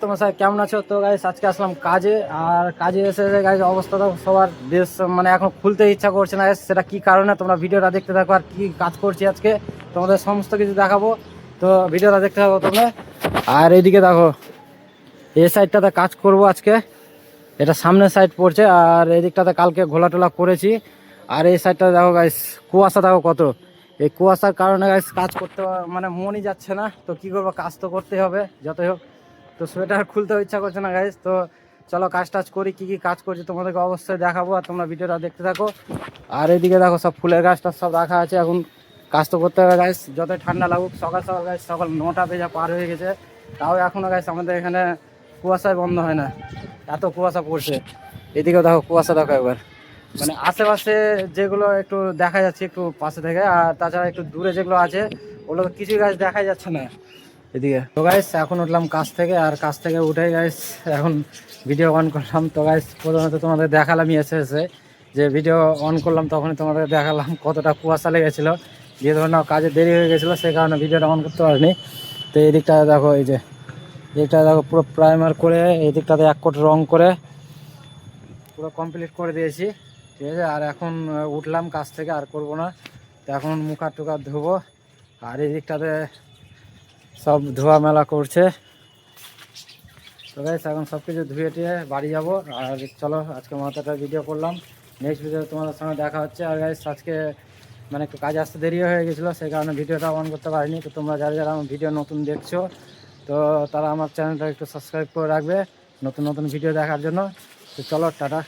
তোমরা সবাই কেমন আছো? তো গাইস আজকে আসলাম কাজে। আর কাজে এসে গাইস তো সবার বেশ মানে এখন খুলতে ইচ্ছা করছে না সেটা কি কারণে? তোমরা ভিডিওটা দেখতে থাকো আর কি কাজ করছি আজকে। তোমাদের সমস্ত কিছু দেখাবো। তো ভিডিওটা দেখতে থাকো তোমরা। আর এইদিকে দেখো এই সাইডটাতে কাজ করব আজকে। এটা সামনের সাইড পড়ছে, আর এদিকটাতে কালকে ঘোলা টোলা করেছি। আর এই সাইডটা দেখো গাইস কুয়াশা দেখো কত। এই কুয়াশার কারণে গাইস কাজ করতে মানে মনই যাচ্ছে না। তো কি করব, কাজ তো করতেই হবে, যতই হোক। তো সোয়েটার খুলতেও ইচ্ছা করছে না গাইস তো চলো কাজ টাজ করি, কি কি কাজ করছি তোমাদেরকে অবশ্যই দেখাবো আর তোমরা ভিডিওটা দেখতে থাকো। আর এদিকে দেখো সব ফুলের গাছটা সব রাখা আছে, এখন কাজ তো করতে হবে গাইস যতই ঠান্ডা লাগুক, সকাল সকাল গাইস সকাল নটা বেজা পার হয়ে গেছে। তাও এখনও গাইস আমাদের এখানে কুয়াশায় বন্ধ হয় না। এত কুয়াশা পড়ছে। এদিকেও দেখো কুয়াশা দেখো একবার। মানে আশেপাশে যেগুলো একটু দেখা যাচ্ছে একটু পাশে থেকে, আর তাছাড়া একটু দূরে যেগুলো আছে, ওগুলো তো কিছুই গাছ দেখা যাচ্ছে না। এদিকে। তো গাইস এখন উঠলাম কাজ থেকে, আর কাজ থেকে উঠে গাইস এখন ভিডিও অন করলাম। তো গাইস প্রথমত তোমাদের দেখালামই এসে এসে যে ভিডিও অন করলাম, তখনই তোমাদের দেখালাম কতটা কুয়াশা লেগেছিলো। যে ধরনের কাজে দেরি হয়ে গেছিল, সে কারণে ভিডিওটা অন করতে পারিনি। তো এই দিকটা দেখো, এই যে এটা দেখো, পুরো প্রাইমার করে, এই দিকটাতে এক কোট রং করে, পুরো কমপ্লিট করে দিয়েছি। ঠিক আছে? আর এখন উঠলাম কাজ থেকে, আর করব না। তো এখন মুখ হাত টুক হাত ধোবো। আর এই দিকটাতে সব ধোয়া মেলা করছে। তো গাইস এখন সব কিছু ধুয়ে টুয়ে বাড়ি যাব। আর চলো, আজকে মাথাটা ভিডিও করলাম। নেক্সট ভিডিও তোমাদের সঙ্গে দেখা হচ্ছে। আর গাইস আজকে মানে একটু কাজ আসতে দেরি হয়ে গেছিল, সেই কারণে ভিডিওটা অন করতে পারিনি। তো তোমরা যারা যারা আমার ভিডিও নতুন দেখছ, তো তারা আমার চ্যানেলটা একটু সাবস্ক্রাইব করে রাখবে নতুন নতুন ভিডিও দেখার জন্য। তো চলো, টাটা।